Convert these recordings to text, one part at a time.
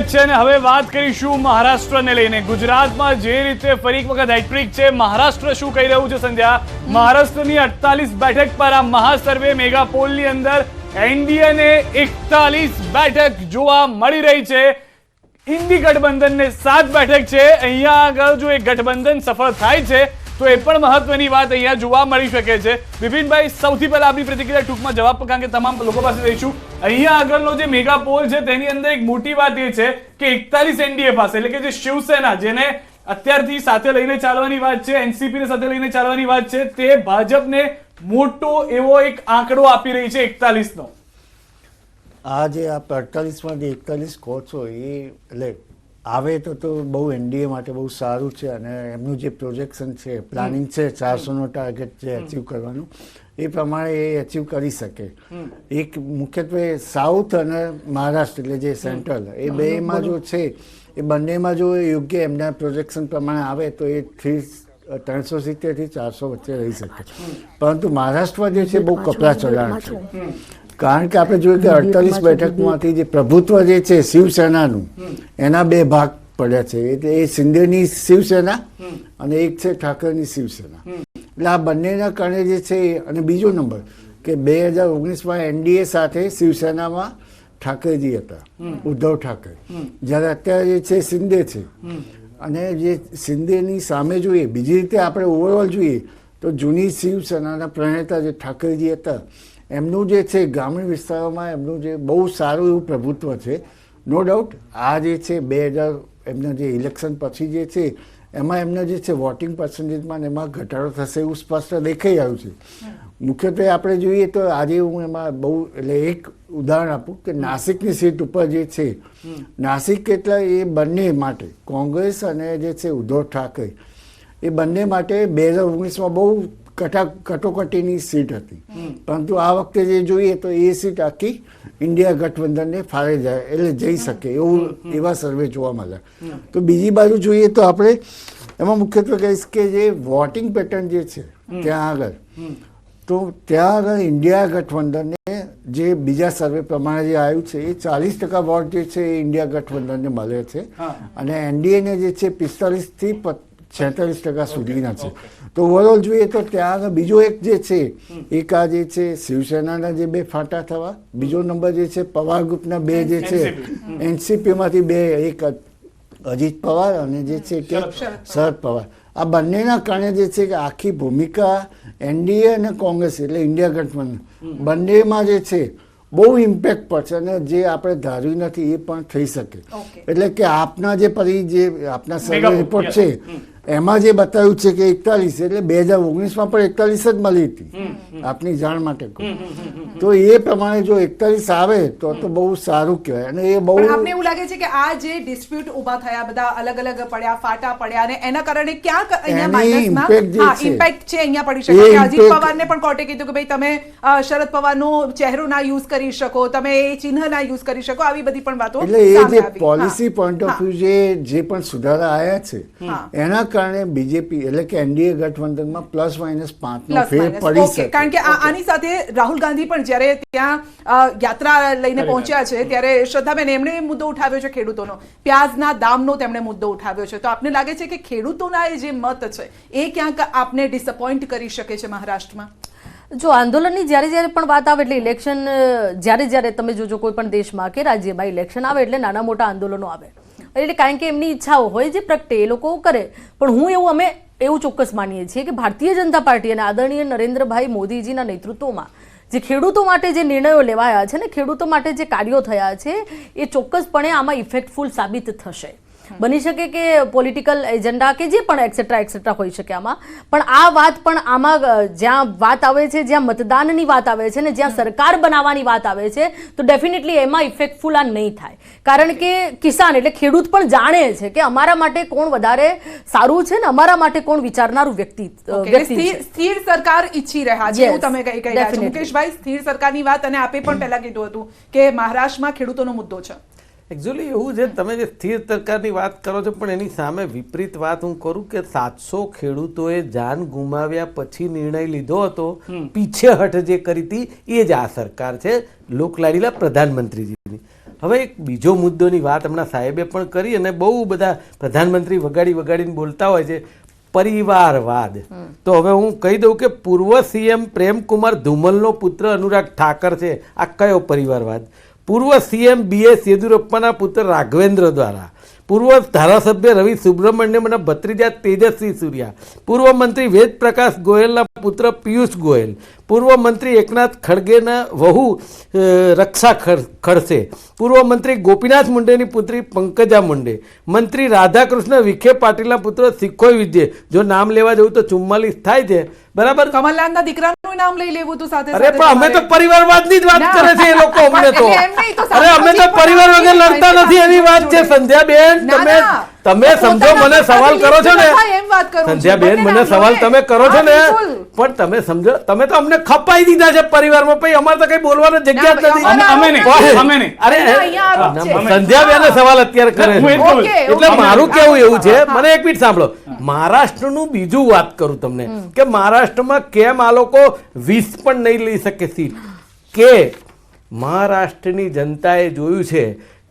સ્વાગત છે અને હવે વાત કરીશું મહારાષ્ટ્રને લઈને. ગુજરાતમાં જે રીતે ફરી એક વખત હેટ્રિક છે, મહારાષ્ટ્ર શું કહી રહ્યું છે, સંધ્યા? મહારાષ્ટ્રની અડતાલીસ બેઠક પર આ મહાસર્વે મેગા પોલની અંદર એનડીએને એકતાલીસ બેઠક જોવા મળી રહી છે. ઇન્ડી ગઠબંધનને સાત બેઠક છે. અહીંયા આગળ જો એ ગઠબંધન સફળ થાય છે તો એ પણ મહત્વની વાત અહીંયા જોવા મળી શકે છે. બિપિનભાઈ સૌથી પહેલા આપણી પ્રતિક્રિયા ટૂંકમાં જવાબ કારણ કે તમામ લોકો પાસે રહીશું અહીંયા આગળનો જે મેગા પોલ છે, તેની અંદર એક મોટી વાત એ છે કે એકતાલીસ એનડીએ પાસે, એટલે કે જે શિવસેના, જેને અત્યારથી સાથે લઈને ચાલવાની વાત છે એનસીપી સાથે લઈને ચાલવાની વાત છે, તે ભાજપને મોટો એવો એક આંકડો આપી રહી છે એકતાલીસનો. આ જે આપ અડતાલીસમાંથી એકતાલીસ કહો છો એ, એટલે આવે તો તો બહુ એનડીએ માટે બહુ સારું છે અને એમનું જે પ્રોજેક્શન છે પ્લાનિંગ છે ચારસોનો ટાર્ગેટ જે અચીવ કરવાનું એ પ્રમાણે એ અચીવ કરી શકે. એક મુખ્યત્વે સાઉથ અને મહારાષ્ટ્ર એટલે જે સેન્ટ્રલ એ બેમાં જો છે એ બંનેમાં જો યોગ્ય એમના પ્રોજેક્શન પ્રમાણે આવે તો એ થ્રી ત્રણસો સિત્તેરથી ચારસો વચ્ચે રહી શકે. પરંતુ મહારાષ્ટ્રમાં જે છે બહુ કપરા ચલાણ છે. કારણ કે આપણે જોયું કે અડતાલીસ બેઠકમાંથી જે પ્રભુત્વ જે છે શિવસેનાનું એના બે ભાગ પડ્યા છે. એટલે એ શિંદેની શિવસેના અને એક છે ઠાકરેની શિવસેના. એટલે આ બંનેના કારણે જે છે અને બીજો નંબર કે બે હજાર ઓગણીસમાં એનડીએ સાથે શિવસેનામાં ઠાકરેજી હતા ઉદ્ધવ ઠાકરે. જ્યારે અત્યારે જે છે શિંદે છે. અને જે શિંદેની સામે જોઈએ બીજી રીતે આપણે ઓવરઓલ જોઈએ તો જૂની શિવસેનાના પ્રણેતા જે ઠાકરેજી હતા એમનું જે છે ગ્રામીણ વિસ્તારોમાં એમનું જે બહુ સારું એવું પ્રભુત્વ છે નો ડાઉટ આ જે છે બે હજાર એમના જે ઇલેક્શન પછી જે છે એમાં એમના જે છે વોટિંગ પર્સન્ટેજમાં એમાં ઘટાડો થશે એવું સ્પષ્ટ દેખાઈ આવ્યું છે. મુખ્યત્વે આપણે જોઈએ તો આજે હું એમાં બહુ એટલે એક ઉદાહરણ આપું કે નાસિકની સીટ ઉપર જે છે નાસિક એટલે એ બંને માટે કોંગ્રેસ અને જે છે ઉદ્ધવ ઠાકરે એ બંને માટે બે હજાર ઓગણીસમાં બહુ કટા કટોકટીની સીટ હતી. પરંતુ આ વખતે જે જોઈએ તો એ સીટ આખી ઇન્ડિયા ગઠબંધનને ફાળે જાય એટલે જઈ શકે એવું એવા સર્વે જોવા મળ્યા. તો બીજી બાજુ જોઈએ તો આપણે એમાં મુખ્યત્વે કહીશ કે જે વોટિંગ પેટર્ન જે છે ત્યાં આગળ. તો ત્યાં આગળ ઇન્ડિયા ગઠબંધનને જે બીજા સર્વે પ્રમાણે જે આવ્યું છે એ ચાલીસ ટકા વોટ જે છે એ ઇન્ડિયા ગઠબંધનને મળે છે. અને એનડીએને જે છે પિસ્તાલીસથી છેતાલીસ ટકા સુધીના છે. તો ઓવરઓલ જોઈએ તો ત્યાં આગળ બીજો એક જે છે એક આ જે છે શિવસેનાના જે બે ફાટા થવા બીજો નંબર જે છે પવાર ગ્રુપના બે જે છે એનસીપીમાંથી બે એક અજીત પવાર અને જે છે કે શરદ પવાર. આ બંનેના કારણે જે છે કે આખી ભૂમિકા એનડીએ અને કોંગ્રેસ એટલે ઇન્ડિયા ગઠબંધન બંનેમાં જે છે બહુ ઇમ્પેક્ટ પડશે અને જે આપણે ધાર્યું નથી એ પણ થઈ શકે. એટલે કે આપના જે પરી જે આપના સર્વે રિપોર્ટ છે એમાં જે બતાવ્યું છે કે એકતાલીસ એટલે બે હજાર ઓગણીસમાં પણ એકતાલીસ જ મળી હતી. આપની જાણ માટે તો એ પ્રમાણે જો એકતાલીસ આવે તો તો બહુ સારું કહેવાય. અને એ બહુ આપને એવું લાગે છે કે આ જે ડિસ્પ્યુટ ઊભા થયા બધા અલગ અલગ પડ્યા ફાટા પડ્યા અને એના કારણે ક્યાંક અહીંયા માઇનસમાં છે, ઇમ્પેક્ટ છે અહીંયા પડી શકે. કે અજીત પવારને પણ કોર્ટે કીધું કે ભાઈ તમે શરદ પવારનો ચહેરો ના યુઝ કરી શકો તમે એ ચિહ્ન ના યુઝ કરી શકો આવી બધી પણ વાતો એટલે એ જે પોલિસી. પોઈન્ટ ઓફ વ્યૂ જે જે પણ સુધારા આવ્યા છે એના કારણે બીજેપી એટલે કે એનડીએ ગઠબંધનમાં પ્લસ માઇનસ પાંચનો ફેર પડી શકે. કારણ કે આની સાથે રાહુલ ગાંધી પણ જ્યારે ત્યાં યાત્રા લઈને પહોંચ્યા છે. ત્યારે શ્રદ્ધાબેન એમણે મુદ્દો ઉઠાવ્યો છે ખેડૂતોનો. પ્યાજના દામનો તેમણે મુદ્દો ઉઠાવ્યો છે. તો આપને લાગે છે કે ખેડૂતોના એ જે મત છે એ ક્યાંક આપને ડિસઅપોઇન્ટ કરી શકે છે મહારાષ્ટ્રમાં? જો આંદોલનની જ્યારે જ્યારે પણ વાત આવે એટલે ઇલેક્શન જ્યારે જ્યારે તમે જોજો કોઈ પણ દેશમાં કે રાજ્યમાં ઇલેક્શન આવે એટલે નાના મોટા આંદોલનો આવે. એટલે કારણ કે એમની ઈચ્છાઓ હોય જે પ્રગટે, એ લોકો કરે. પણ હું એવું અમે, એવું ચોક્કસ માનીએ છીએ કે ભારતીય જનતા પાર્ટી અને આદરણીય નરેન્દ્રભાઈ મોદીજીના નેતૃત્વમાં જે ખેડૂતો માટે જે નિર્ણયો લેવાયા છે ને, ખેડૂતો માટે જે કાર્યો થયા છે, એ ચોક્કસપણે આમાં ઇફેક્ટફુલ સાબિત થશે. બની શકે કે પોલિટિકલ એજન્ડા કે જે પણ એક્સેટ્રા એક્સેટ્રા હોઈ શકે આમાં. પણ આ વાત પણ આમાં જ્યાં વાત આવે છે જ્યાં મતદાનની વાત આવે છે ને જ્યાં સરકાર બનાવવાની વાત આવે છે તો ડેફિનેટલી એમાં ઇફેક્ટફુલ આ નહીં થાય. કારણ કે કિસાન એટલે ખેડૂત પણ જાણે છે કે અમારા માટે કોણ વધારે સારું છે ને અમારા માટે કોણ વિચારનારું વ્યક્તિ સ્થિર સ્થિર સરકાર ઈચ્છી રહ્યા છે એવું તમે કહી કહી રહ્યા છો. મુકેશભાઈ સ્થિર સરકારની વાત અને આપે પણ પહેલા કીધું હતું કે મહારાષ્ટ્રમાં ખેડૂતોનો મુદ્દો છે. એકચ્યુઅલી એવું છે તમે જે સ્થિર સરકારની વાત કરો છો પણ એની સામે વિપરીત વાત હું કરું કે સાતસો ખેડૂતોએ જાન ગુમાવ્યા પછી નિર્ણય લીધો હતો પીછેહઠ જે કરી હતી એ જ આ સરકાર છે લોકલાડીલા પ્રધાનમંત્રીજીની. હવે એક બીજો મુદ્દોની વાત હમણાં સાહેબે પણ કરી અને બહુ બધા પ્રધાનમંત્રી વગાડી વગાડીને બોલતા હોય છે પરિવારવાદ. તો હવે હું કહી દઉં કે પૂર્વ સીએમ પ્રેમકુમાર ધુમલનો પુત્ર અનુરાગ ઠાકર છે આ કયો પરિવારવાદ? પૂર્વ સીએમ બી એસ યેદુરપ્પાના પુત્ર રાઘવેન્દ્ર દ્વારા. પૂર્વ ધારાસભ્ય રવિ સુબ્રમણ્યમના ભત્રીજા તેજસ્વી સૂર્યા. પૂર્વ મંત્રી વેદ પ્રકાશ ગોયલના પુત્ર પિયુષ ગોયલ. પૂર્વ મંત્રી એકનાથ ખડગેના વહુ રક્ષા ખડસે. પૂર્વ મંત્રી ગોપીનાથ મુંડેની પુત્રી પંકજા મુંડે. મંત્રી રાધાકૃષ્ણ વિખે પાટીલના પુત્ર સિખોઈ વિજય જો નામ લેવા જવું તો ચુમ્માલીસ થાય છે. બરાબર? કમલનાથના દીકરાનું નામ લઈ લેવું હતું સાથે અરે પણ અમે તો. પરિવારવાદની જ વાત કરે છે એ લોકો અમને તો. એટલે એમ નહીં, તો અરે અમે તો પરિવાર વગર લડતા નથી એવી વાત છે. સંધ્યાબેન તમે. તમે સમજો મને સવાલ કરો છો ને. સંધ્યાબેન મને સવાલ તમે કરો છો ને? પણ તમે સમજો તમે તો અમને ખપાઈ દીધા છે પરિવારમાં પછી અમારે તો કઈ બોલવાની જગ્યા જ નથી. અમે નહીં, અમે નહીં. અરે સંધ્યાબેન સવાલ અત્યારે કરે છે. એટલે મારું કેવું એવું છે મને એક મિનિટ સાંભળો. મહારાષ્ટ્રનું બીજું વાત કરું તમને કે મહારાષ્ટ્રમાં કેમ આ લોકો વીસ પણ નહીં લઈ શકે સીટ? કે મહારાષ્ટ્રની જનતાએ જોયું છે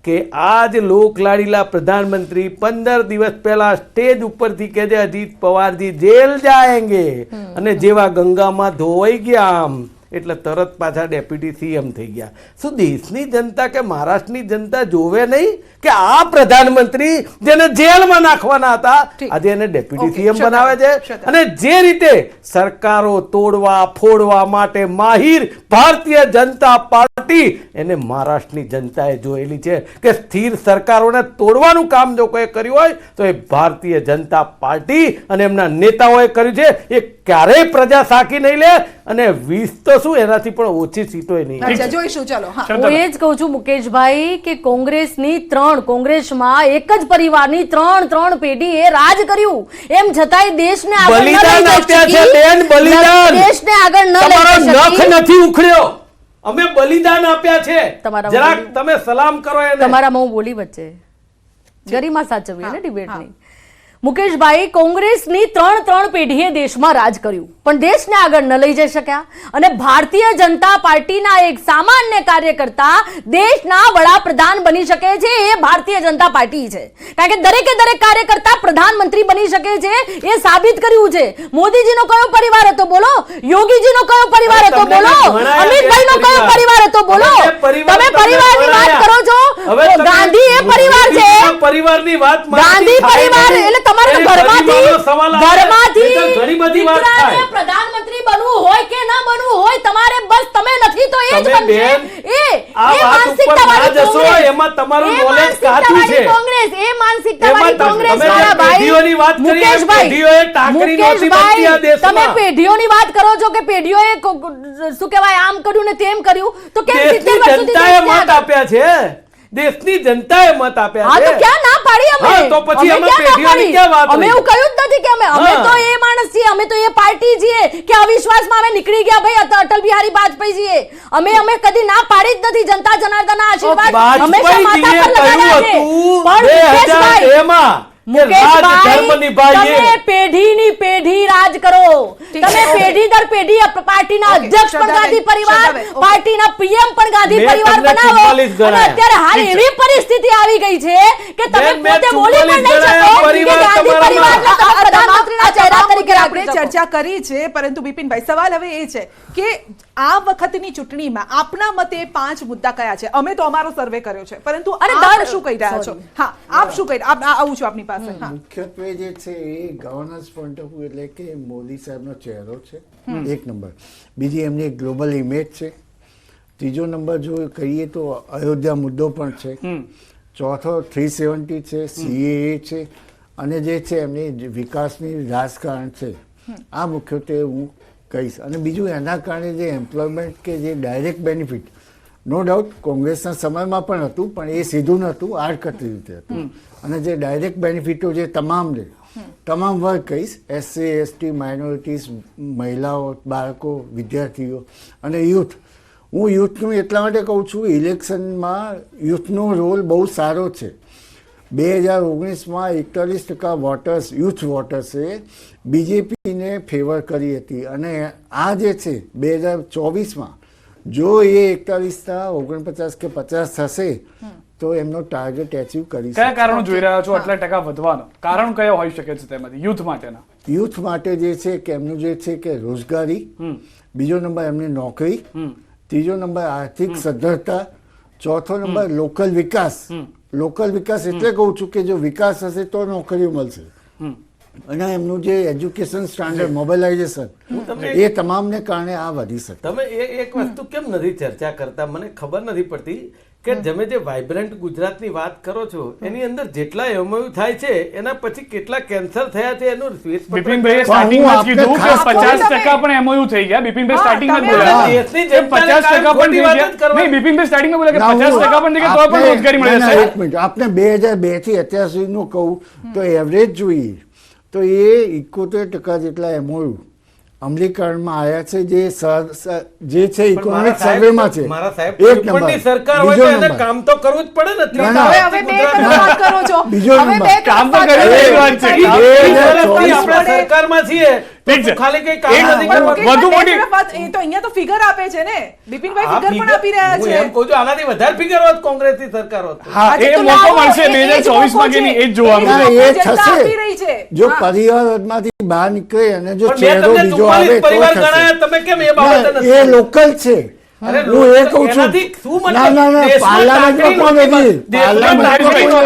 કે આ જ લોકલાડીલા પ્રધાનમંત્રી પંદર દિવસ પહેલા સ્ટેજ ઉપરથી કે અજીત પવારજી જેલ જાયંગે. અને જેવા ગંગામાં ધોવાઈ ગયા આમ. એટલે તરત પાછા ડેપ્યુટી સીએમ થઈ ગયા. શું દેશની જનતા કે મહારાષ્ટ્રની જનતા જોવે નહીં કે આ પ્રધાનમંત્રી જેને જેલમાં નાખવાના હતા આજે એને ડેપ્યુટી સીએમ બનાવે છે? અને જે રીતે સરકારો તોડવા ફોડવા માટે માહિર ભારતીય જનતા પાર્ટી એને મહારાષ્ટ્રની જનતાએ જોયેલી છે કે સ્થિર સરકારોને તોડવાનું કામ જો કોઈ કર્યું હોય તો એ ભારતીય જનતા પાર્ટી અને એમના નેતાઓએ કર્યું છે. એ ક્યારેય પ્રજા સાકી નહીં લે. અને વીસ તો શું એનાથી પણ ઓછી સીટો નહીં જોઈશું ચલો હું. એ જ કહું છું મુકેશભાઈ કે કોંગ્રેસની ત્રણ કોંગ્રેસમાં એક જ પરિવારની ત્રણ ત્રણ પેઢી એ રાજ કર્યું. એમ છતાંય દેશને આગળ બલિદાન આપ્યા છે બેન બલિદાન. દેશને આગળ ન તમારો નખ નથી ઉખડ્યો. અમે બલિદાન આપ્યા છે. તમારા જરાક તમે સલામ કરો એને. તમારામાં હું બોલી વચ્ચે. ગરિમા સાચવીએ ને. ડિબેટની મુકેશભાઈ કોંગ્રેસની ત્રણ ત્રણ પેઢીએ દેશમાં રાજ કર્યું. પણ દેશને આગળ ન લઈ જઈ શક્યા. અને ભારતીય જનતા પાર્ટીના એક સામાન્ય કાર્યકર્તા દેશના વડાપ્રધાન બની શકે છે એ ભારતીય જનતા પાર્ટી છે. કારણ કે દરેકે દરેક કાર્યકર્તા પ્રધાનમંત્રી બની શકે છે એ સાબિત કર્યું છે. મોદીજીનો કયો પરિવાર હતો બોલો? યોગીજીનો કયો પરિવાર હતો બોલો? અમિતભાઈનો કયો પરિવાર. હતો બોલો? તમે પરિવારની વાત કરો છો? હવે ગાંધી એ પરિવાર છે. પરિવારની વાત ગાંધી પરિવાર એટલે તમારે ઘરમાંથી. ઘરમાંથી ઘણી બધી વાત થાય. પ્રધાનમંત્રી બનવું હોય કે ના બનવું હોય તમારે બસ તમે નથી તો એ જ બનશે. એ આ વાત ઉપર ના જશો, એમાં તમારું નોલેજ કાચું છે. કોંગ્રેસ એ માનસિકતા વાળી કોંગ્રેસ વાળા ભાઈ પેઢીઓની વાત કરી, પેઢીઓએ ટાંકણી નોતી બનતી આ દેશમાં. તમે પેઢીઓની વાત કરો છો કે પેઢીઓએ શું કહેવાય આમ કર્યું ને તેમ કર્યું? તો કેમ 70 વર્ષ સુધી મત આપ્યા છે. દેશની જનતાએ મત આપ્યા હા છે. તો ક્યાં ના પાડી અમે? હા, તો પછી અમે પેઢીઓની ક્યાં વાત અમે એવું કહ્યું જ નથી કે અમે અમે તો એ માણસ છીએ અમે તો એ પાર્ટી છીએ કે અવિશ્વાસમાં અમે નીકળી ગયા ભાઈ અટલ બિહારી વાજપેયી છીએ. અમે અમે કદી ના પાડી જ નથી જનતા જનાર્દનના આશીર્વાદ. હંમેશા માથા પર લગાડ્યા છે? પણ મુકેશભાઈ, માં મુકેશભાઈ, ધર્મ નિભાઈએ તમે પેઢીની પેઢી રાજ કરો. તમે પેઢી દર પેઢી પાર્ટીના અધ્યક્ષ પણ ગાંધી પરિવાર પાર્ટીના પીએમ પણ ગાંધી પરિવાર બનાવો. અને અત્યારે હાલ એવી પરિસ્થિતિ આવી ગઈ છે કે તમે પોતે બોલી પણ નહીં શકો કે ગાંધી પરિવારને તમે પ્રધાનમંત્રીના ચહેરા તરીકે આપણે ચર્ચા કરી છે પરંતુ બિપિનભાઈ સવાલ હવે એ છે કે આ વખતની ચૂંટણીમાં આપના મતે પાંચ મુદ્દા કયા છે? અમે તો અમારો સર્વે કર્યો છે. પરંતુ અરે દર- શું કહી રહ્યા છો? હા આપ શું કહી આપ આવું છું આપની પાસે. મુખ્યત્વે જે છે એ ગવર્નન્સ પોઈન્ટ ઓફ વ્યૂ એટલે કે મોદી સાહેબનો ચહેરો છે. એક નંબર. બીજી એમની ગ્લોબલ ઇમેજ છે. ત્રીજો નંબર જો કહીએ તો અયોધ્યા મુદ્દો પણ છે. ચોથો થ્રી સેવન્ટી છે સીએએ છે. અને જે છે એમની વિકાસની રાજકારણ છે. આ મુખ્યત્વે હું કહીશ. અને બીજું એના કારણે જે એમ્પ્લોયમેન્ટ કે જે ડાયરેક્ટ બેનિફિટ નો ડાઉટ કોંગ્રેસના સમયમાં પણ હતું પણ એ સીધું નહોતું આડકતરી રીતે હતું. અને જે ડાયરેક્ટ બેનિફિટો જે તમામને તમામ વર્ગ કહીશ એસસી એસટી માઇનોરિટીઝ મહિલાઓ બાળકો વિદ્યાર્થીઓ અને યુથ હું યુથનું એટલા માટે કહું છું ઇલેક્શનમાં યુથનો રોલ બહુ સારો છે. બે હજાર ઓગણીસમાં એકતાલીસ ટકા વોટર્સ યુથ વોટર્સે બીજેપીને ફેવર કરી હતી. અને આ જે છે બે હજાર ચોવીસમાં જો એ એકતાલીસના ઓગણપચાસ કે પચાસ થશે તો એમનો ટાર્ગેટ એચીવ કરી કયા શકે કારણો જોઈ રહ્યા છો? આટલા ટકા વધવાનો. કારણ કયો હોઈ શકે છે તેમાંથી? યુથ માટેના. યુથ માટે જે છે કે એમનું જે છે કે રોજગારી બીજો નંબર એમની નોકરી ત્રીજો નંબર આર્થિક સદ્ધરતા ચોથો નંબર લોકલ વિકાસ. લોકલ વિકાસ એટલે કહું છું કે જો વિકાસ હશે તો નોકરીઓ મળશે. અને એમનું જે એજ્યુકેશન સ્ટાન્ડર્ડ મોબાઈલાઇઝેશન એ તમામને કારણે આ વધી શકે. તમે એ એક વસ્તુ કેમ નથી ચર્ચા કરતા? મને ખબર નથી પડતી કે તમે જે વાઇબ્રન્ટ ગુજરાતની વાત કરો છો એની અંદર જેટલા એમઓયુ થાય છે એના પછી કેટલા કેન્સર થયા છે એનું બિપિનભાઈ સ્ટાર્ટિંગમાં જ કીધું કે ખાસ પચાસ કહું. ટકા પણ એમઓયુ થઈ ગયા. બિપિનભાઈ સ્ટાર્ટિંગમાં બોલ્યા. દેશની પચાસ ટકા પણ થઈ ગયા નહીં બિપિનભાઈ સ્ટાર્ટિંગમાં બોલ્યા કે ના, પચાસ હું- ટકા પણ થઈ ગયા તો પણ રોજગારી મળે છે. એક મિનિટ. આપને બે હજાર બેથી અત્યાર સુધીનું કહું તો એવરેજ જોઈએ. તો એ ઇકોતેર ટકા જેટલા એમઓયુ અમલીકરણમાં આવ્યા છે જે જે છે ઇકોનોમિક સર્વેમાં છે એક નંબર સરકાર હોય તો એને કામ તો કરવું જ પડે ને. હવે હવે બે તરફ વાત કરો છો બીજો નંબર. કામ તો કરવું જ કરો એ છો. સરકારમાં છીએ છે. ખાલી કઈ કામ નથી પણ કરવાનું. મુકેશભાઈ, વધુ મોટી- એ તો અહીંયા તો ફિગર આપે છે ને બિપિનભાઈ ફિગર પણ આપી રહ્યા છે એમ કહું છું આનાથી વધારે ફિગર હોત કોંગ્રેસની સરકાર હોત હા એ મોકો મળશે એ- બે એ હજાર જ ચોવીસ મોકો માં કે નહીં એ જ જોવાનું એ જ ના, એ જનતા થશે. આપી રહી છે. જો હા. પરિવારમાંથી બહાર નીકળે અને જો ચહેરો બીજો આવે પરિવાર થશે. તમે કેમ એ બાબતે નથી? એ લોકલ છે હું એ કહું છું? ના ના ના પાર્લામેન્ટમાં કોણ હતી? પાર્લામેન્ટમાં કોણ